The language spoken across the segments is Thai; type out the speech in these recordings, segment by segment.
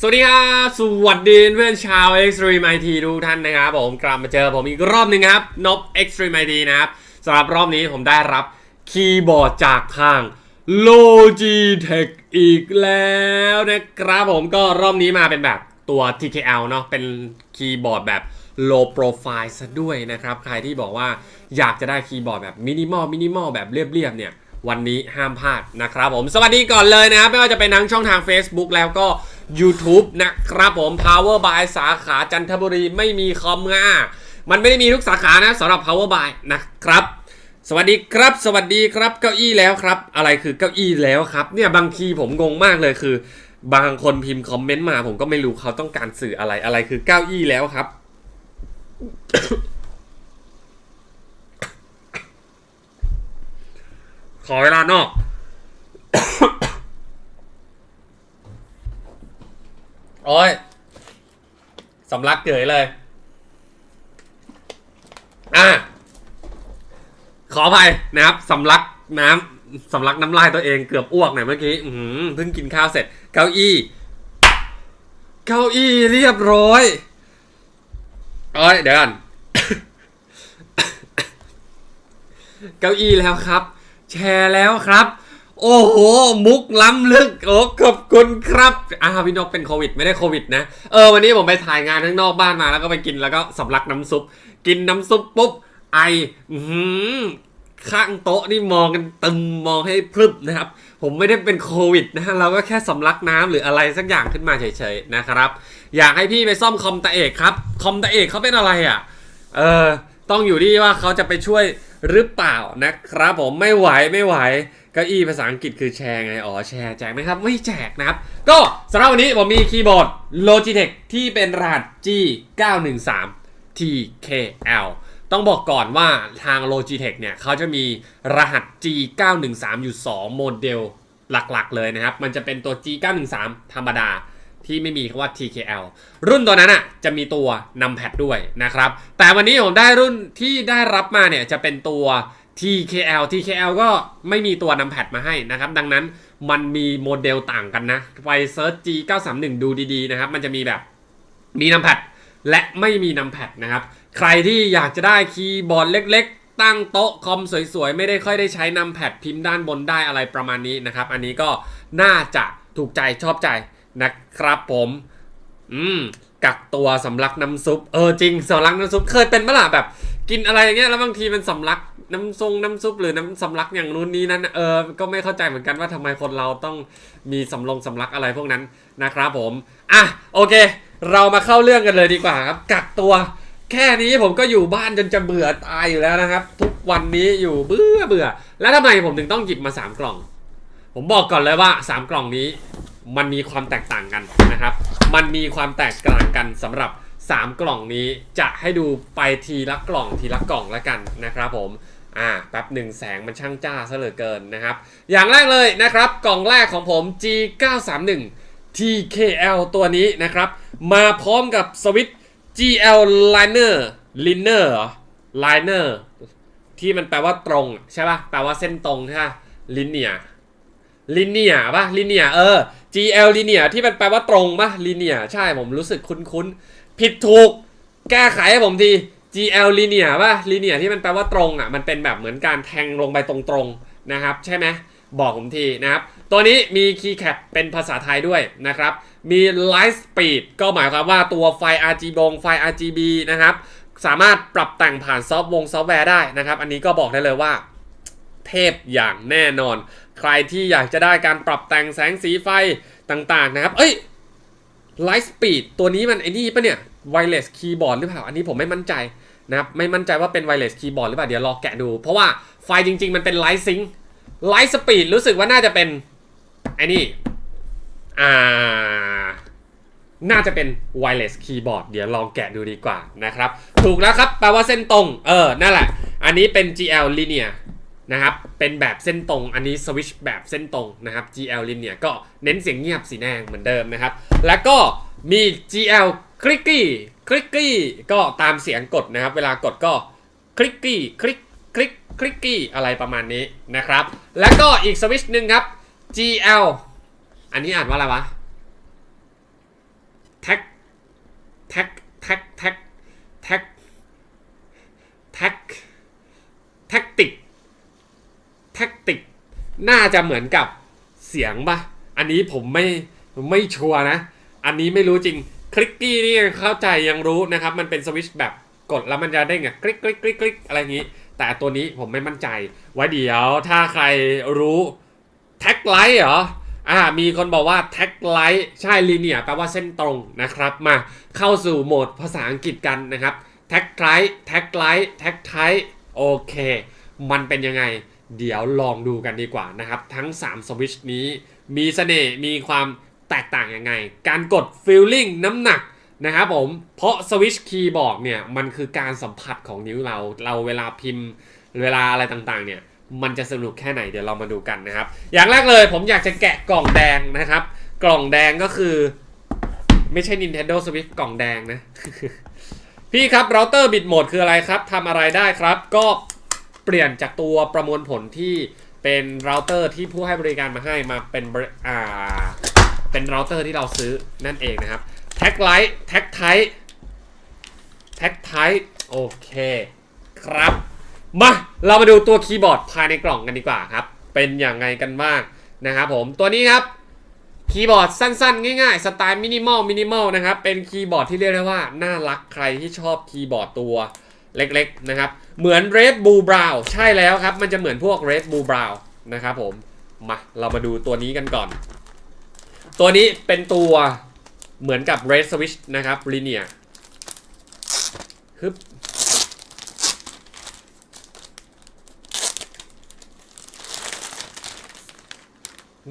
สวัสดีครับสวัสดีเพื่อนชาว Extreme IT ทุกท่านนะครับผมกลับมาเจอผมอีกรอบหนึ่งครับนบ Extreme IT นะครับสำหรับรอบนี้ผมได้รับคีย์บอร์ดจากทาง Logitech อีกแล้วนะครับผมก็รอบนี้มาเป็นแบบตัว TKL เนาะเป็นคีย์บอร์ดแบบ low profile ซะด้วยนะครับ ใครที่บอกว่าอยากจะได้คีย์บอร์ดแบบมินิมอลมินิมอลแบบเรียบๆเนี่ย วันนี้ห้ามพลาดนะครับผม สวัสดีก่อนเลยนะครับ ไม่ว่าจะเป็นทั้งช่องทาง Facebook แล้วก็ YouTube นะครับผม Power by สาขาจันทบุรีไม่มีคอมง่ามันไม่ได้มีทุกสาขานะสำหรับ Power by นะครับ สวัสดีครับ สวัสดีครับเก้าอี้แล้วครับ อะไรคือเก้าอี้แล้วครับเนี่ยบางทีผมงงมากเลยคือ บางคนพิมพ์คอมเมนต์มา ผมก็ไม่รู้เขาต้องการสื่ออะไรอะไรคือเก้าอี้แล้วครับ ขอเวลานอก โอ้ยสำลักเกยเลย อะ ขออภัยนะครับสำลักน้ำสำลักน้ำลายตัวเองเกือบอ้วกหน่อยเมื่อกี้อื้อหือเพิ่งกินข้าวเสร็จ เก้าอี้ เก้าอี้เรียบร้อยโอ้ยเดี๋ยวก่อน เก้าอี้แล้วครับแชร์แล้วครับ โอ้โห มุกล้ำลึกโอ้ขอบคุณครับอ่าพี่นกเป็นโควิดไม่ได้โควิดนะ เออวันนี้ผมไปถ่ายงานข้างนอกบ้านมาแล้วก็ไปกินแล้วก็สำลักน้ำซุป กินน้ำซุปปุ๊บไออือหือข้างโต๊ะนี่มองกันตึมมองให้พรึบนะครับ ผมไม่ได้เป็นโควิดนะฮะเราก็แค่สำลักน้ำหรืออะไรสักอย่างขึ้นมาเฉยๆนะครับ อยากให้พี่ไปซ่อมคอมตะเอกครับ คอมตะเอกเขาเป็นอะไรอะ เออต้องอยู่ที่ว่าเขาจะไปช่วย หรือเปล่านะครับผมไม่ไหวไม่ไหวเก้าอี้ภาษาอังกฤษคือแชร์ไง อ๋อแชร์แจกไหมครับ ไม่แจกนะครับ ก็สำหรับวันนี้ผมมีคีย์บอร์ด Logitech ที่เป็นรหัส G913 TKL ต้องบอกก่อนว่าทาง Logitech เนี่ยเขาจะมีรหัส G913 อยู่ 2 โมเดลหลักๆเลยนะครับ มันจะเป็นตัว G913 ธรรมดา ที่ไม่มีคำว่า TKL รุ่นตัวนั้นอะจะมีตัวนำแพดด้วยนะครับ แต่วันนี้ผมได้รุ่นที่ได้รับมาเนี่ยจะเป็นตัว TKL TKL ก็ไม่มีตัวนำแพดมาให้นะครับ ดังนั้นมันมีโมเดลต่างกันนะ ไปเซิร์ช G931 ดูดีๆนะครับ มันจะมีแบบมีนำแพดและไม่มีนำแพดนะครับ ใครที่อยากจะได้คีย์บอร์ดเล็กๆ ตั้งโต๊ะคอมสวยๆ ไม่ได้ค่อยได้ใช้นำแพดพิมพ์ด้านบนได้อะไรประมาณนี้นะครับ อันนี้ก็น่าจะถูกใจชอบใจ นะครับผม อืม กักตัวสำลักน้ำซุป เออจริงสำลักน้ำซุปเคยเป็นเมื่อไหร่แบบ กินอะไรอย่างเงี้ยแล้วบางทีมันสำลักน้ำทรงน้ำซุปหรือน้ำสำลักอย่างนู้นนี้นั้นเออก็ไม่เข้าใจเหมือนกันว่าทำไมคนเราต้องมีสำลงสำลักอะไรพวกนั้นนะครับผม อะโอเค เรามาเข้าเรื่องกันเลยดีกว่าครับ กักตัว แค่นี้ผมก็อยู่บ้านจนจะเบื่อตายอยู่แล้วนะครับ ทุกวันนี้อยู่เบื่อเบื่อ แล้วทำไมผมถึงต้องหยิบมาสามกล่อง ผมบอกก่อนเลยว่า 3 กล่องนี้ มันมีความแตกต่างกันนะครับ มันมีความแตกต่างกันสำหรับ 3 กล่องนี้จะให้ดูไปทีละกล่องทีละกล่องแล้วกันนะครับผมอ่าแป๊บหนึ่งแสงมันช่างจ้าซะเหลือเกินนะครับ อย่างแรกเลยนะครับ กล่องแรกของผม G931 TKL ตัวนี้นะครับ มาพร้อมกับสวิตช์ GL Liner Liner หรอ Liner ที่มันแปลว่าตรงใช่ป่ะ แปลว่าเส้นตรงใช่ป่ะ Linear ลิเนียป่ะลิเนียเออ GL ลิเนียที่มันแปลว่าตรงปะลิเนียใช่ผมรู้สึกคุ้นๆ ผิดถูก แก้ไขให้ผมที GL ลิเนียปะลิเนียที่มันแปลว่าตรงอะ มันเป็นแบบเหมือนการแทงลงไปตรงๆนะครับ ใช่ไหมบอกผมทีนะครับ ตัวนี้มีคีย์แคปเป็นภาษาไทยด้วยนะครับ มี Light Speed ก็หมายความว่าตัวไฟ RGB ไฟ RGB นะครับ สามารถปรับแต่งผ่านซอฟต์วงซอฟต์แวร์ได้นะครับ อันนี้ก็บอกได้เลยว่า เทพอย่างแน่นอน ใครที่อยากจะได้การปรับแต่งแสงสีไฟ ต่างๆนะครับ เอ้ย Light Speed ตัวนี้มันไอ้นี่ปะเนี่ย Wireless Keyboard หรือเปล่า อันนี้ผมไม่มั่นใจนะครับไม่มั่นใจว่าเป็น Wireless Keyboard หรือเปล่า เดี๋ยวรอแกะดู เพราะว่าไฟจริง ๆ มันเป็น Light Sync Light Speed รู้สึกว่าน่าจะเป็นไอ้นี่อ่าน่าจะเป็น wireless keyboard เดี๋ยวลองแกะดูดีกว่านะครับ ถูกแล้วครับแปลว่าเส้นตรง เออ นั่นแหละ อันนี้เป็น GL linear นะครับ เป็นแบบเส้นตรง อันนี้สวิชแบบเส้นตรงนะครับ GL linear ก็เน้นเสียงเงียบสีแดงเหมือนเดิมนะครับ แล้วก็มี GL clicky clicky ก็ตามเสียงกดนะครับ เวลากดก็ clicky click click clicky อะไรประมาณนี้นะครับ แล้วก็อีกสวิชหนึ่งครับ GL อันนี้อ่านว่าอะไรวะแท็กแท็กแท็กแท็กแท็กแท็กติก แท็กติก น่าจะเหมือนกับเสียงปะอันนี้ผมไม่ไม่ชัวร์นะ อันนี้ไม่รู้จริงคลิกกี้นี่เข้าใจยังรู้นะครับ มันเป็นสวิชแบบกดแล้วมันจะได้ไงคลิกคลิกคลิกคลิกอะไรอย่างนี้ แต่ตัวนี้ผมไม่มั่นใจ ไว้เดี๋ยวถ้าใครรู้แท็กไลท์เหรออ่ามีคนบอกว่าแท็กไลท์ใช่ลีเนียแปลว่าเส้นตรงนะครับ มาเข้าสู่โหมดภาษาอังกฤษกันนะครับแท็กไลท์แท็กไลท์แท็กไทโอเค มันเป็นยังไง เดี๋ยวลองดูกันดีกว่านะครับ ทั้ง 3 สวิชนี้มีเสน่ห์มีความแตกต่างยังไง การกดฟีลลิ่งน้ำหนักนะครับผม เพราะสวิชคีย์บอร์ดเนี่ย มันคือการสัมผัสของนิ้วเรา เราเวลาพิมพ์เวลาอะไรต่างๆ เนี่ย มันจะสนุกแค่ไหนเดี๋ยวเรามาดูกันนะครับ อย่างแรกเลยผมอยากจะแกะกล่องแดงนะครับ กล่องแดงก็คือ ไม่ใช่ Nintendo Switch กล่องแดงนะ พี่ครับเราเตอร์บิตโหมดคืออะไรครับทำอะไรได้ครับ ก็ เปลี่ยนจากตัวประมวลผลที่เป็นเราเตอร์ที่ผู้ให้บริการมาให้มาเป็นอ่าเป็นเราเตอร์ที่เราซื้อนั่นเองนะครับแท็กไลท์แท็กไทแท็กไทโอเคครับ มาเรามาดูตัวคีย์บอร์ดภายในกล่องกันดีกว่าครับ เป็นอย่างไงกันบ้างนะครับผมตัวนี้ครับคีย์บอร์ดสั้นๆ ง่ายๆ สไตล์มินิมอลมินิมอลนะครับ เป็นคีย์บอร์ดที่เรียกได้ว่า น่ารักใครที่ชอบคีย์บอร์ดตัว เล็กๆนะครับ เหมือน Red Bull Brown ใช่แล้วครับ มันจะเหมือนพวก Red Bull Brown นะครับผม มาเรามาดูตัวนี้กันก่อน ตัวนี้เป็นตัวเหมือนกับ Red Switch นะครับ Linear ฮึบ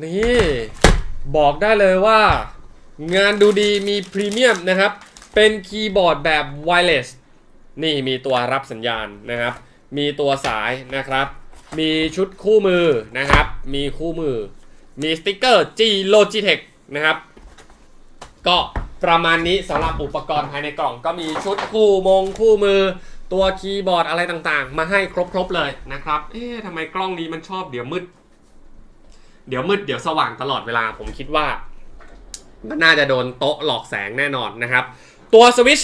นี่บอกได้เลยว่า งานดูดีมีพรีเมียมนะครับ เป็นคีย์บอร์ดแบบไวเลส นี่มีตัวรับสัญญาณนะครับ มีตัวสายนะครับ มีชุดคู่มือนะครับ มีคู่มือ มีสติกเกอร์ G Logitech นะครับ ก็ประมาณนี้สำหรับอุปกรณ์ภายในกล่อง ก็มีชุดคู่มงคู่มือ ตัวคีย์บอร์ดอะไรต่างๆ มาให้ครบๆเลยนะครับ เอ๊ะทำไมกล้องนี้มันชอบเดี๋ยวมืด เดี๋ยวมืดเดี๋ยวสว่างตลอดเวลาผมคิดว่ามันน่าจะโดนโต๊ะหลอกแสงแน่นอนนะครับ ตัวสวิช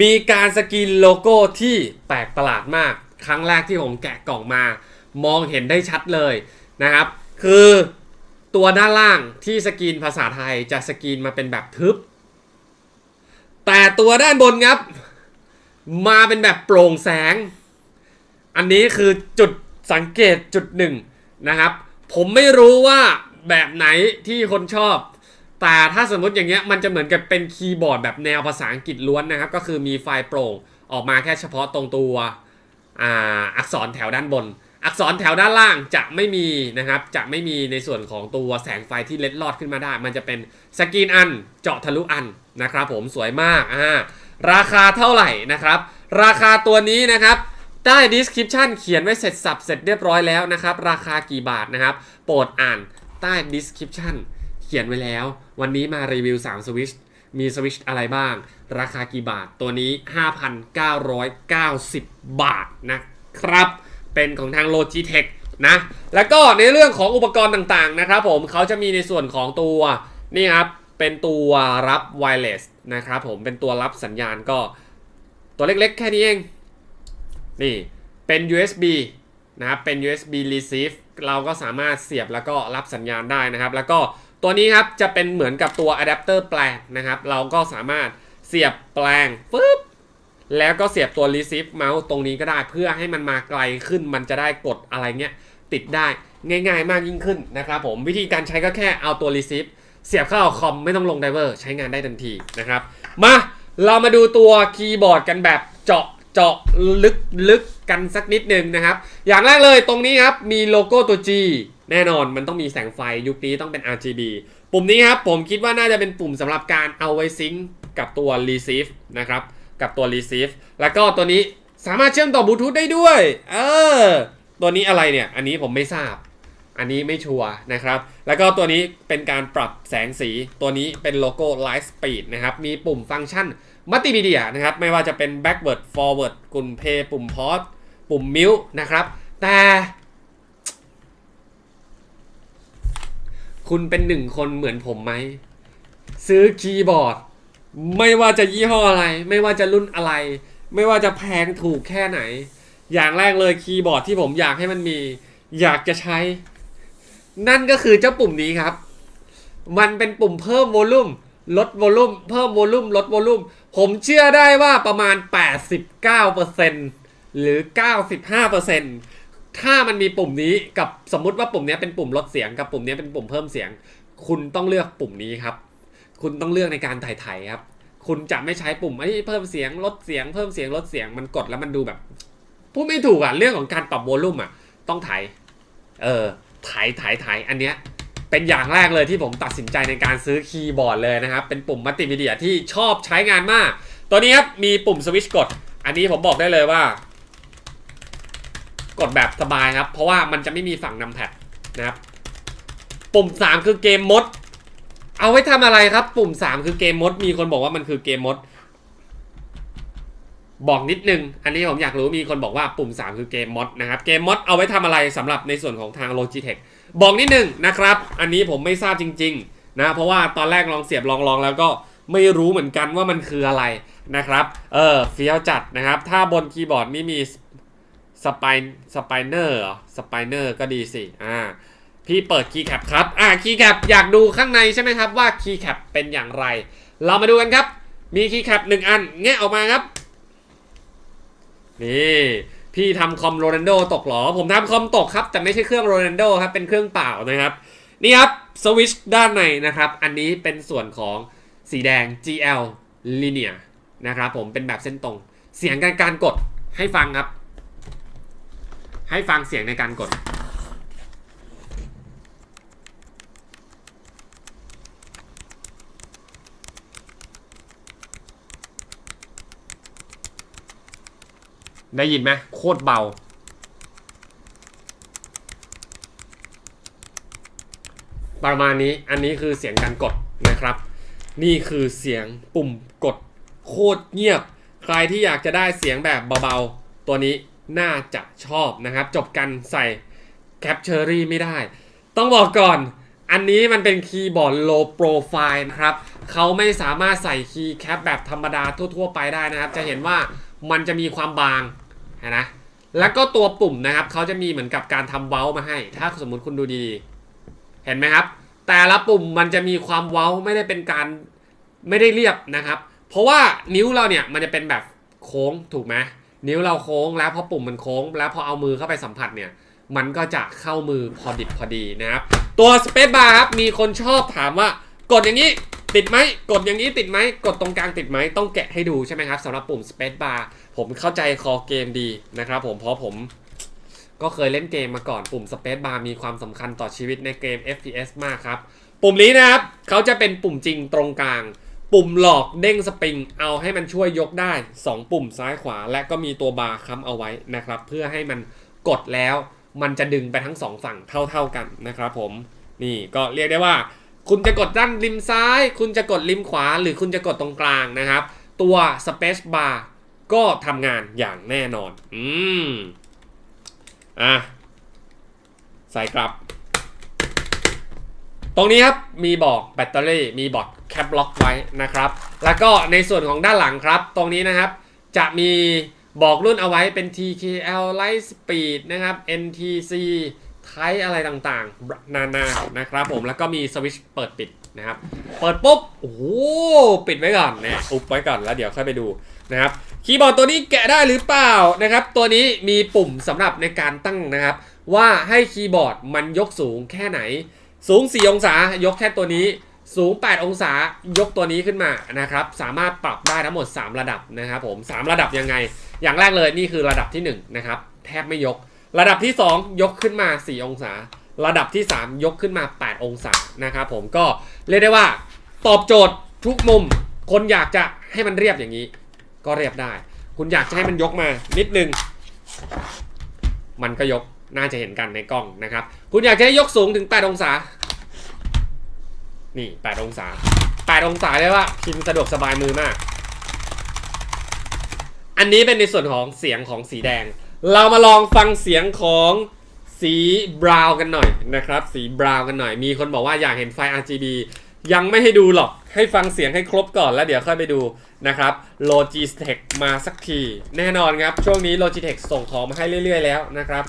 มีการสกรีนโลโก้ที่แปลกประหลาดมาก ครั้งแรกที่ผมแกะกล่องมา มองเห็นได้ชัดเลยนะครับ คือตัวด้านล่างที่สกรีนภาษาไทยจะสกรีนมาเป็นแบบทึบ แต่ตัวด้านบนครับ มาเป็นแบบโปร่งแสง อันนี้คือจุดสังเกตจุดหนึ่งนะครับ ผมไม่รู้ว่าแบบไหนที่คนชอบ แต่ถ้าสมมติอย่างเงี้ยมันจะเหมือนกับเป็นคีย์บอร์ดแบบแนวภาษาอังกฤษล้วนนะครับ ก็คือมีไฟล์โปร่งออกมาแค่เฉพาะตรงตัวอ,อักษรแถวด้านบน อักษรแถวด้านล่างจะไม่มีนะครับ จะไม่มีในส่วนของตัวแสงไฟที่เล็ดลอดขึ้นมาได้ มันจะเป็นสกรีนอันเจาะทะลุอันนะครับผมสวยมากอ่าราคาเท่าไหร่นะครับ ราคาตัวนี้นะครับใต้ description เขียนไว้เสร็จสับเสร็จเรียบร้อยแล้วนะครับ ราคากี่บาทนะครับ โปรดอ่านใต้ description ขียนไว้แล้ว วันนี้มารีวิว 3 สวิชมีสวิชอะไรบ้าง ราคากี่บาทตัวนี้ 5,990 บาทนะครับ เป็นของทาง Logitech นะ แล้วก็ในเรื่องของอุปกรณ์ต่างๆนะครับผมเขาจะมีในส่วนของตัวนี่ครับ เป็นตัวรับไวเลสนะครับผมเป็นตัวรับสัญญาณก็ ตัวเล็กๆ แค่นี้เอง นี่เป็น USB นะครับเป็น USB receive เราก็สามารถเสียบแล้วก็รับสัญญาณได้นะครับ แล้วก็ ตัวนี้ครับจะเป็นเหมือนกับตัวอะแดปเตอร์แปลงนะครับ เราก็สามารถเสียบแปลงปึ๊บแล้วก็เสียบตัว receive เมาส์ตรงนี้ก็ได้เพื่อให้มันมาไกลขึ้นมันจะได้กดอะไรเงี้ยติดได้ง่ายๆ มากยิ่งขึ้นนะครับผมวิธีการใช้ก็แค่เอาตัว receive เสียบเข้าคอมไม่ต้องลงไดเวอร์ใช้งานได้ทันทีนะครับ มาเรามาดูตัวคีย์บอร์ดกันแบบเจาะเจาะลึกลึกกันสักนิดหนึ่งนะครับ อย่างแรกเลยตรงนี้ครับมีโลโก้ตัว G แน่นอนมันต้องมีแสงไฟยุคนี้ต้องเป็น RGB ปุ่มนี้ครับผมคิดว่าน่าจะเป็นปุ่มสำหรับการเอาไว้ซิงก์กับตัว receive นะครับกับตัว receive แล้วก็ตัวนี้สามารถเชื่อมต่อบลูทูธได้ด้วย เออ ตัวนี้อะไรเนี่ย อันนี้ผมไม่ทราบ อันนี้ไม่ชัวร์นะครับ แล้วก็ตัวนี้เป็นการปรับแสงสี ตัวนี้เป็นโลโก้ Light Speed นะครับ มีปุ่มฟังก์ชันมัลติมีเดียนะครับ ไม่ว่าจะเป็น backward forward ปุ่ม play ปุ่ม pause ปุ่ม mute นะครับ แต่ คุณเป็นหนึ่งคนเหมือนผมไหม ซื้อคีย์บอร์ด ไม่ว่าจะยี่ห้ออะไร ไม่ว่าจะรุ่นอะไร ไม่ว่าจะแพงถูกแค่ไหน อย่างแรกเลยคีย์บอร์ดที่ผมอยากให้มันมี อยากจะใช้ นั่นก็คือเจ้าปุ่มนี้ครับ มันเป็นปุ่มเพิ่มโวลูมลดโวลูมเพิ่มโวลูมลดโวลูมผมเชื่อได้ว่าประมาณ 89%หรือ 95% ถ้ามันมีปุ่มนี้กับสมมุติว่าปุ่มนี้เป็นปุ่มลดเสียงกับปุ่มนี้เป็นปุ่มเพิ่มเสียง คุณต้องเลือกปุ่มนี้ครับ คุณต้องเลือกในการถ่ายไถครับ คุณจะไม่ใช้ปุ่มไอ้เพิ่มเสียงลดเสียงเพิ่มเสียงลดเสียงมันกดแล้วมันดูแบบพูดไม่ถูกอะเรื่องของการปรับโวลูมอะต้องไถเออไถไถไถอันเนี้ยเป็นอย่างแรกเลยที่ผมตัดสินใจในการซื้อคีย์บอร์ดเลยนะครับ เป็นปุ่มมัลติมีเดียที่ชอบใช้งานมาก ตัวนี้ครับมีปุ่มสวิตช์กด อันนี้ผมบอกได้เลยว่า กดแบบสบายครับ เพราะว่ามันจะไม่มีฝั่งนำแพดนะครับ ปุ่ม 3 คือเกมมด เอาไว้ทำอะไรครับ ปุ่ม 3 คือเกมมด มีคนบอกว่ามันคือเกมมด บอกนิดนึง อันนี้ผมอยากรู้มีคนบอกว่าปุ่ม 3 คือเกมมดนะครับ เกมมดเอาไว้ทำอะไรสำหรับในส่วนของทาง Logitech บอกนิดนึงนะครับ อันนี้ผมไม่ทราบจริง ๆ นะ เพราะว่าตอนแรกลองเสียบลองลองแล้วก็ไม่รู้เหมือนกันว่ามันคืออะไรนะครับ เออเฟี้ยวจัดนะครับ ถ้าบนคีย์บอร์ดนี่มีส สไปสไปเนอร์เหรอสไปเนอร์ก็ดีสิอ่าพี่เปิดคีย์แคปครับอ่าคีย์แคปอยากดูข้างในใช่ไหมครับว่าคีย์แคปเป็นอย่างไร เรามาดูกันครับ มีคีย์แคปหนึ่งอันแงะออกมาครับ นี่พี่ทำคอมโรนัลโดตกหรอ ผมทำคอมตกครับ แต่ไม่ใช่เครื่องโรนัลโดครับ เป็นเครื่องเปล่านะครับ นี่ครับสวิชด้านในนะครับ อันนี้เป็นส่วนของสีแดง GL Linear นะครับผมเป็นแบบเส้นตรง เสียงการการกดให้ฟังครับ ให้ฟังเสียงในการกด ได้ยินไหมโคตรเบา ประมาณนี้อันนี้คือเสียงการกดนะครับ นี่คือเสียงปุ่มกดโคตรเงียบ ใครที่อยากจะได้เสียงแบบเบาๆ ตัวนี้ น่าจะชอบนะครับ จบกันใส่แคปเชอรี่ไม่ได้ ต้องบอกก่อน อันนี้มันเป็นคีย์บอร์ด low profile นะครับเขาไม่สามารถใส่คีย์แคปแบบธรรมดาทั่ว ๆ ไปได้นะครับ จะเห็นว่ามันจะมีความบางนะแล้วก็ตัวปุ่มนะครับเขาจะมีเหมือนกับการทำเว้ามาให้ ถ้าสมมติคุณดูดีๆ เห็นไหมครับ แต่ละปุ่มมันจะมีความเว้าไม่ได้เป็นการไม่ได้เรียบนะครับ เพราะว่านิ้วเราเนี่ยมันจะเป็นแบบโค้งถูกไหม นิ้วเราโค้งแล้วพอปุ่มมันโค้ง แล้วพอเอามือเข้าไปสัมผัสเนี่ย มันก็จะเข้ามือพอดิบพอดีนะครับ ตัวสเปซบาร์ครับมีคนชอบถามว่ากดอย่างนี้ติดไหมกดอย่างนี้ติดไหมกดตรงกลางติดไหมต้องแกะให้ดูใช่ไหมครับสำหรับปุ่มสเปซบาร์ผมเข้าใจคอเกมดีนะครับผมเพราะผมก็เคยเล่นเกมมาก่อนปุ่มสเปซบาร์มีความสำคัญต่อชีวิตในเกม FPS มากครับ ปุ่มนี้นะครับเขาจะเป็นปุ่มจริงตรงกลาง ปุ่มหลอกเด้งสปริง เอาให้มันช่วยยกได้ 2 ปุ่มซ้ายขวา และก็มีตัวบาร์ค้ำเอาไว้นะครับ เพื่อให้มันกดแล้วมันจะดึงไปทั้งสองฝั่งเท่า ๆกันนะครับผมนี่ก็เรียกได้ว่า คุณจะกดด้านริมซ้าย คุณจะกดริมขวา หรือคุณจะกดตรงกลางนะครับ ตัว Space Bar ก็ทำงานอย่างแน่นอน อืม อะ ใส่กลับ ตรงนี้ครับมีบอกแบตเตอรี่มีบอกแคปล็อกไว้นะครับ แล้วก็ในส่วนของด้านหลังครับ ตรงนี้นะครับจะมีบอกรุ่นเอาไว้เป็น TKL Light Speed นะครับ NTC ไทอะไรต่างๆ นานานะครับผมแล้วก็มีสวิตช์เปิดปิดนะครับ เปิดปุ๊บ โอ้ปิดไว้ก่อนนะอุบไว้ก่อนแล้วเดี๋ยวค่อยไปดูนะครับ คีย์บอร์ดตัวนี้แกะได้หรือเปล่านะครับ ตัวนี้มีปุ่มสำหรับในการตั้งนะครับ ว่าให้คีย์บอร์ดมันยกสูงแค่ไหน สูง 4 องศายกแค่ตัวนี้ สูง 8 องศายกตัวนี้ขึ้นมานะครับ สามารถปรับได้ทั้งหมด 3 ระดับนะครับผม 3 ระดับยังไง อย่างแรกเลยนี่คือระดับที่1นะครับแทบไม่ยก ระดับที่ 2 ยกขึ้นมา 4 องศา ระดับที่ 3 ยกขึ้นมา 8 องศานะครับผมก็เรียกได้ว่า ตอบโจทย์ทุกมุม คนอยากจะให้มันเรียบอย่างนี้ ก็เรียบได้ คุณอยากจะให้มันยกมานิดนึง มันก็ยก น่าจะเห็นกันในกล้องนะครับ คุณอยากจะให้ยกสูงถึง 8 องศา นี่ 8 องศา 8 องศาเลยว่าพิมพ์สะดวกสบายมือมาก อันนี้เป็นในส่วนของเสียงของสีแดง เรามาลองฟังเสียงของสีบราวน์กันหน่อยนะครับ สีบราวน์กันหน่อย มีคนบอกว่าอยากเห็นไฟ RGB ยังไม่ให้ดูหรอก ให้ฟังเสียงให้ครบก่อนแล้วเดี๋ยวค่อยไปดูนะครับ Logitech มาสักที แน่นอนครับ ช่วงนี้ Logitech ส่งของมาให้เรื่อย ๆ แล้วนะครับ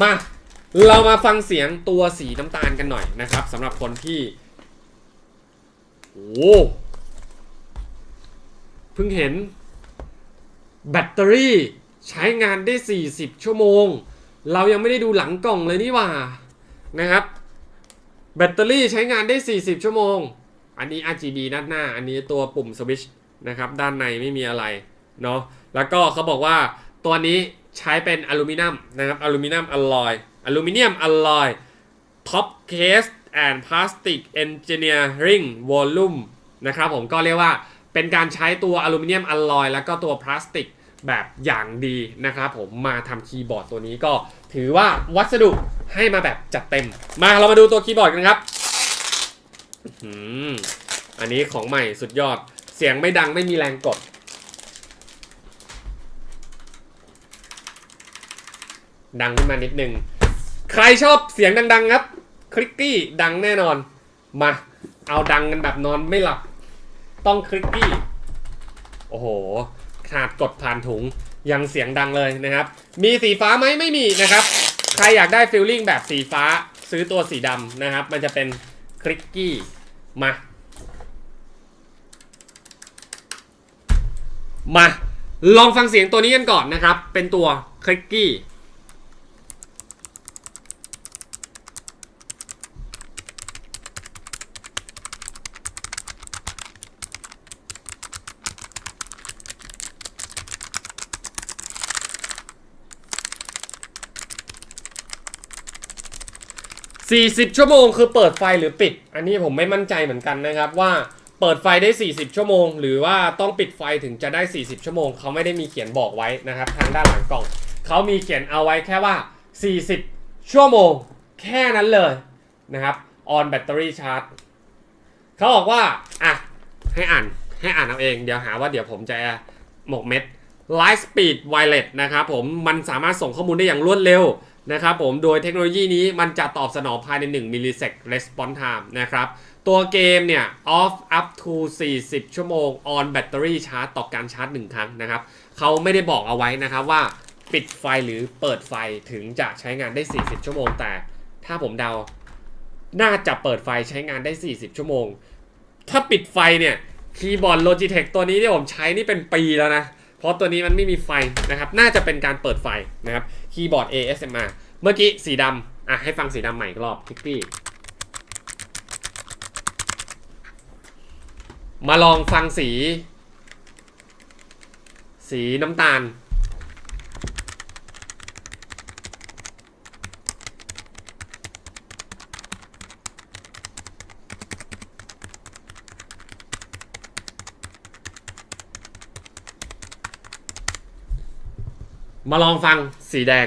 มา เรามาฟังเสียงตัวสีน้ำตาลกันหน่อยนะครับสำหรับคนที่โอ้เพิ่งเห็น แบตเตอรี่ใช้งานได้ 40 ชั่วโมง เรายังไม่ได้ดูหลังกล่องเลยนี่ว่านะครับ แบตเตอรี่ใช้งานได้ 40 ชั่วโมง อันนี้ RGB ด้านหน้า อันนี้ตัวปุ่มสวิชนะครับ ด้านในไม่มีอะไรเนาะแล้วก็เขาบอกว่าตัวนี้ ใช้เป็นอลูมิเนียมนะครับอลูมิเนียมอลลอยอลูมิเนียมอลลอยท็อปเคส and Plastic Engineering Volume นะครับผมก็เรียกว่าเป็นการใช้ตัวอลูมิเนียมอลลอยแล้วก็ตัวพลาสติกแบบอย่างดีนะครับผมมาทำคีย์บอร์ดตัวนี้ก็ถือว่าวัสดุให้มาแบบจัดเต็ม มาเรามาดูตัวคีย์บอร์ดกันครับอันนี้ของใหม่สุดยอดเสียงไม่ดังไม่มีแรงกด ดังขึ้นมานิดนึง ใครชอบเสียงดัง ๆ ครับ คลิกกี้ดังแน่นอน มา เอาดังกันแบบนอนไม่หลับ ต้องคลิกกี้ โอ้โห ขาดกดผ่านถุงยังเสียงดังเลยนะครับ มีสีฟ้าไหมไม่มีนะครับ ใครอยากได้ฟิลลิ่งแบบสีฟ้าซื้อตัวสีดำนะครับ มันจะเป็นคลิกกี้มา มา ลองฟังเสียงตัวนี้กันก่อนนะครับ เป็นตัวคลิกกี้ 40 ชั่วโมงคือเปิดไฟหรือปิด อันนี้ผมไม่มั่นใจเหมือนกันนะครับว่าเปิดไฟได้ 40 ชั่วโมง หรือว่าต้องปิดไฟถึงจะได้ 40 ชั่วโมง เขาไม่ได้มีเขียนบอกไว้นะครับ ทางด้านหลังกล่อง เขามีเขียนเอาไว้แค่ว่า 40 ชั่วโมง แค่นั้นเลยนะครับ on battery charge เขาบอกว่า อะ ให้อ่าน ให้อ่านเอาเอง เดี๋ยวหาว่าเดี๋ยวผมจะหมกเม็ด Light Speed Wireless นะครับผม มันสามารถส่งข้อมูลได้อย่างรวดเร็ว นะครับผมโดยเทคโนโลยีนี้มันจะตอบสนองภายใน1 millisecond response time นะครับ ตัวเกมเนี่ย off up to 40 ชั่วโมง on battery charge ต่อการชาร์จ 1 ครั้งนะครับ เขาไม่ได้บอกเอาไว้นะครับว่าปิดไฟหรือเปิดไฟถึงจะใช้งานได้ 40 ชั่วโมง แต่ถ้าผมเดา น่าจะเปิดไฟใช้งานได้ 40 ชั่วโมง ถ้าปิดไฟเนี่ยคีย์บอร์ด Logitech ตัวนี้ที่ผมใช้นี่เป็นปีแล้วนะ เพราะตัวนี้มันไม่มีไฟนะครับ น่าจะเป็นการเปิดไฟนะครับ คีย์บอร์ด ASMR เมื่อกี้สีดำอะให้ฟังสีดำใหม่อีกรอบทิกปี้มาลองฟังสี สีน้ำตาล มาลองฟังสีแดง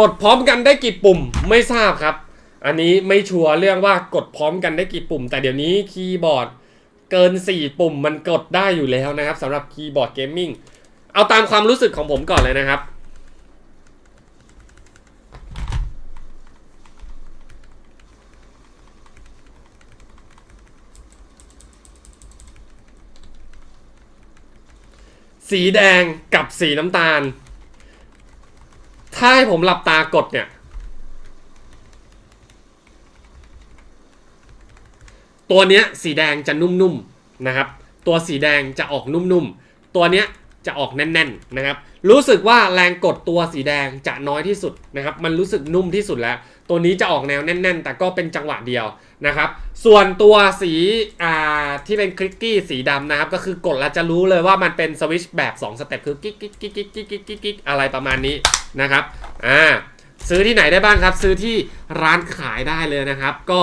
กดพร้อมกันได้กี่ปุ่มไม่ทราบครับ อันนี้ไม่ชัวร์เรื่องว่ากดพร้อมกันได้กี่ปุ่ม แต่เดี๋ยวนี้คีย์บอร์ดเกิน 4 ปุ่มมันกดได้อยู่แล้วนะครับสำหรับคีย์บอร์ดเกมมิ่งเอาตามความรู้สึกของผมก่อนเลยนะครับ สีแดงกับสีน้ำตาล ถ้าให้ผมหลับตากดเนี่ย ตัวเนี้ยสีแดงจะนุ่มๆนะครับ ตัวสีแดงจะออกนุ่มๆ ตัวเนี้ยจะออกแน่นๆนะครับ รู้สึกว่าแรงกดตัวสีแดงจะน้อยที่สุดนะครับ มันรู้สึกนุ่มที่สุดแล้ว ตัวนี้จะออกแนวแน่น ๆ แต่ก็เป็นจังหวะเดียวนะครับ ส่วนตัวสีอ่าที่เป็นคลิกกี้สีดำนะครับ ก็คือกดแล้วจะรู้เลยว่ามันเป็นสวิชแบบ2สเต็ปคือกิ๊กกิ๊กกิ๊กกิ๊กกิ๊กกิ๊กกิ๊กอะไรประมาณนี้นะครับอ่าซื้อที่ไหนได้บ้างครับ ซื้อที่ร้านขายได้เลยนะครับ ก็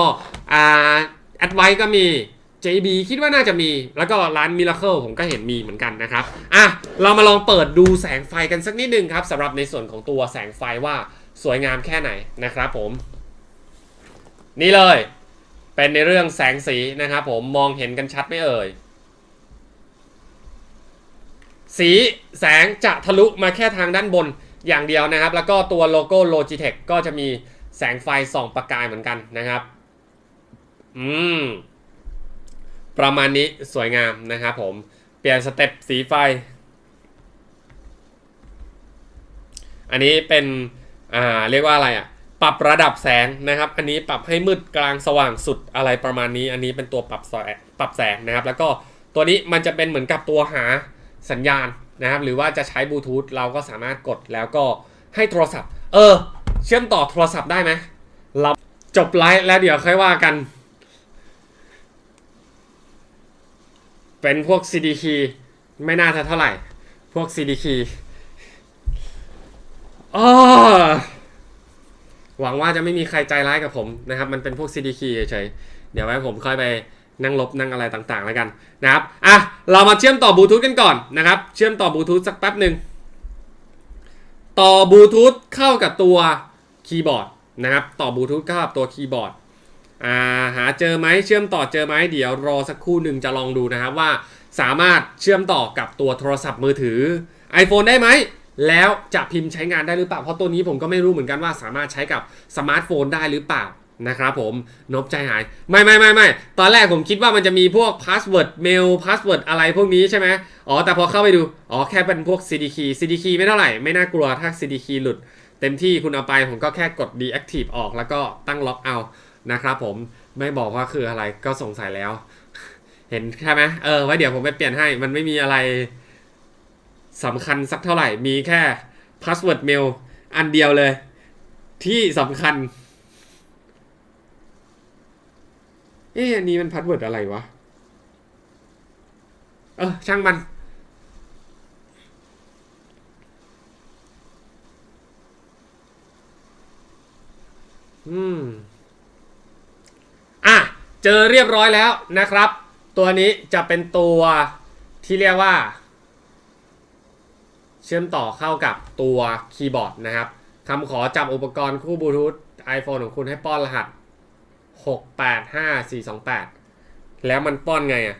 อ่าแอดไว้ก็มี JB คิดว่าน่าจะมี แล้วก็ร้าน Miracle ผมก็เห็นมีเหมือนกันนะครับ อะ เรามาลองเปิดดูแสงไฟกันสักนิดนึงครับสำหรับในส่วนของตัวแสงไฟว่าสวยงามแค่ไหนนะครับผม นี่เลย เป็นในเรื่องแสงสีนะครับผมมองเห็นกันชัดไหมเอ่ย สีแสงจะทะลุมาแค่ทางด้านบนอย่างเดียวนะครับ แล้วก็ตัวโลโก้ Logitech ก็จะมีแสงไฟส่องประกายเหมือนกันนะครับ อืม ประมาณนี้สวยงามนะครับผม เปลี่ยนสเต็ปสีไฟ อันนี้เป็นอ่าเรียกว่าอะไรอะ ปรับระดับแสงนะครับ อันนี้ปรับให้มืดกลางสว่างสุดอะไรประมาณนี้ อันนี้เป็นตัวปรับแสงปรับแสงนะครับ แล้วก็ตัวนี้มันจะเป็นเหมือนกับตัวหาสัญญาณนะครับ หรือว่าจะใช้บลูทูธเราก็สามารถกดแล้วก็ให้โทรศัพท์ เออ เชื่อมต่อโทรศัพท์ได้ไหมเราจบไลฟ์แล้วเดี๋ยวค่อยว่ากัน เป็นพวก CDK ไม่น่าจะเท่าไหร่ พวก CDK อ้อหวังว่าจะไม่มีใครใจร้ายกับผมนะครับ มันเป็นพวก CDK เฉยๆเดี๋ยวไว้ผมค่อยไปนั่งลบนั่งอะไรต่างๆแล้วกันนะครับ อะ เรามาเชื่อมต่อบลูทูธกันก่อนนะครับ เชื่อมต่อบลูทูธสักแป๊บหนึ่ง ต่อบลูทูธเข้ากับตัวคีย์บอร์ดนะครับ ต่อบลูทูธเข้ากับตัวคีย์บอร์ด อ่าหาเจอไหมเชื่อมต่อเจอไหมเดี๋ยวรอสักครู่หนึ่งจะลองดูนะครับว่าสามารถเชื่อมต่อกับตัวโทรศัพท์มือถือ iPhone ได้ไหม แล้วจะพิมพ์ใช้งานได้หรือเปล่า เพราะตัวนี้ผมก็ไม่รู้เหมือนกันว่าสามารถใช้กับสมาร์ทโฟนได้หรือเปล่านะครับผมนบใจหาย ไม่ไม่ไม่ไม่ตอนแรกผมคิดว่ามันจะมีพวกพาสเวิร์ดเมลพาสเวิร์ดอะไรพวกนี้ใช่ไหมอ๋อแต่พอเข้าไปดู อ๋อแค่เป็นพวก CD key CD key ไม่เท่าไหร่ ไม่น่ากลัวถ้า CD key หลุด เต็มที่คุณเอาไปผมก็แค่กด deactive ออกแล้วก็ตั้งล็อกเอา นะครับผมไม่บอกว่าคืออะไรก็สงสัยแล้ว เห็นใช่ไหมเออไว้เดี๋ยวผมไปเปลี่ยนให้ มันไม่มีอะไรสำคัญสักเท่าไหร่มีแค่ password mail อันเดียวเลย ที่สำคัญ เอ๊ะอันนี้มันพาสเวิร์ดอะไรวะ เออ ช่างมันอืม เจอเรียบร้อยแล้วนะครับ ตัวนี้จะเป็นตัวที่เรียกว่า เชื่อมต่อเข้ากับตัวคีย์บอร์ดนะครับคำขอจับอุปกรณ์คู่บลูทูธ iPhone ของคุณให้ป้อนรหัส 685428 แล้วมันป้อนไงอะ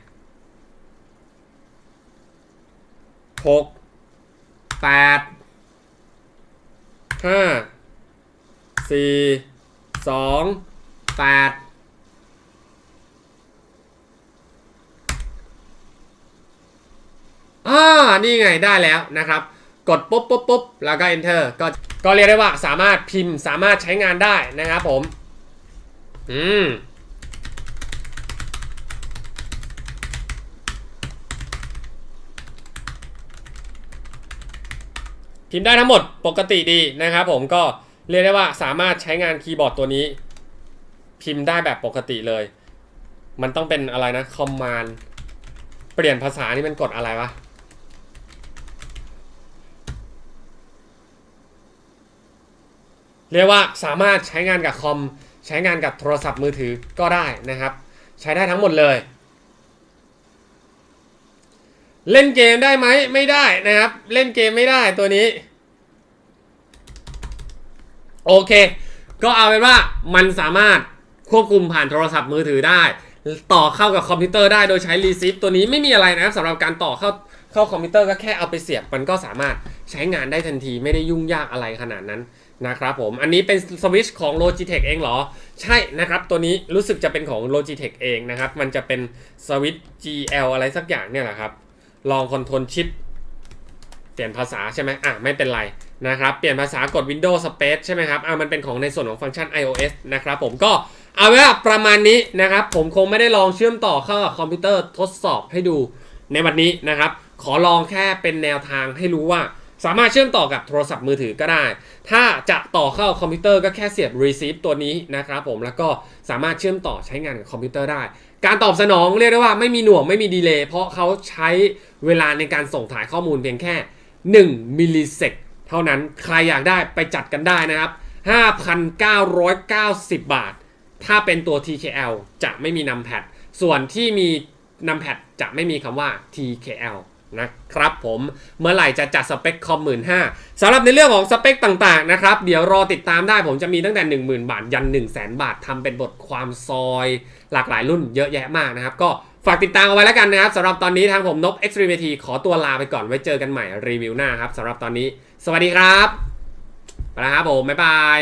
หกแปดห้าสี่สองแปด อ่านี่ไงได้แล้วนะครับ กดปุ๊บปุ๊บปุ๊บแล้วก็ enter ก็ก็เรียกได้ว่าสามารถพิมพ์สามารถใช้งานได้นะครับผม อืมพิมพ์ได้ทั้งหมดปกติดีนะครับผมก็เรียกได้ว่าสามารถใช้งานคีย์บอร์ดตัวนี้ พิมพ์ได้แบบปกติเลย มันต้องเป็นอะไรนะคอมมานด์เปลี่ยนภาษานี่มันกดอะไรวะ เรียกว่าสามารถใช้งานกับคอม ใช้งานกับโทรศัพท์มือถือก็ได้นะครับ ใช้ได้ทั้งหมดเลย เล่นเกมได้ไหมไม่ได้นะครับ เล่นเกมไม่ได้ตัวนี้ โอเค ก็เอาเป็นว่ามันสามารถควบคุมผ่านโทรศัพท์มือถือได้ ต่อเข้ากับคอมพิวเตอร์ได้โดยใช้รีซิฟตัวนี้ไม่มีอะไรนะครับสำหรับการต่อเข้าเข้าคอมพิวเตอร์ก็แค่เอาไปเสียบ มันก็สามารถใช้งานได้ทันทีไม่ได้ยุ่งยากอะไรขนาดนั้น นะครับผมอันนี้เป็นสวิตช์ของ Logitech เองเหรอ ใช่นะครับ ตัวนี้รู้สึกจะเป็นของ Logitech เองนะครับ มันจะเป็นสวิตช์ GL อะไรสักอย่างเนี่ยแหละครับ ลองคอนโทรลชิปเปลี่ยนภาษาใช่ไหมอะไม่เป็นไรนะครับ เปลี่ยนภาษากด Windows Space ใช่ไหมครับอะมันเป็นของในส่วนของฟังก์ชัน iOS นะครับผมก็เอาไว้ประมาณนี้นะครับ ผมคงไม่ได้ลองเชื่อมต่อเข้ากับคอมพิวเตอร์ทดสอบให้ดูในวันนี้นะครับ ขอลองแค่เป็นแนวทางให้รู้ว่า สามารถเชื่อมต่อกับโทรศัพท์มือถือก็ได้ ถ้าจะต่อเข้าคอมพิวเตอร์ก็แค่เสียบ receive ตัวนี้นะครับผม แล้วก็สามารถเชื่อมต่อใช้งานกับคอมพิวเตอร์ได้ การตอบสนองเรียกได้ว่าไม่มีหน่วงไม่มีดีเลย์ เพราะเขาใช้เวลาในการส่งถ่ายข้อมูลเพียงแค่ 1 มิลลิเซกเท่านั้น ใครอยากได้ไปจัดกันได้นะครับ 5,990 บาท ถ้าเป็นตัว TKL จะไม่มีนำแพด ส่วนที่มีนำแพดจะไม่มีคำว่า TKL นะครับผมเมื่อไหร่จะจัดสเปคคอมหมื่นห้าสำหรับในเรื่องของสเปคต่างๆนะครับเดี๋ยวรอติดตามได้ผมจะมีตั้งแต่ 10,000 บาท ยัน 1 0 0 0 0แบาททำเป็นบทความซอย หลากหลายรุ่นเยอะแยะมากนะครับ ก็ฝากติดตามเอาไว้แล้วกันนะครับสำหรับตอนนี้ทางผมนบ Extremity ขอตัวลาไปก่อนไว้เจอกันใหม่รีวิวหน้าครับสำหรับตอนนี้ สวัสดีครับไปแล้วครับผมบ๊ายบาย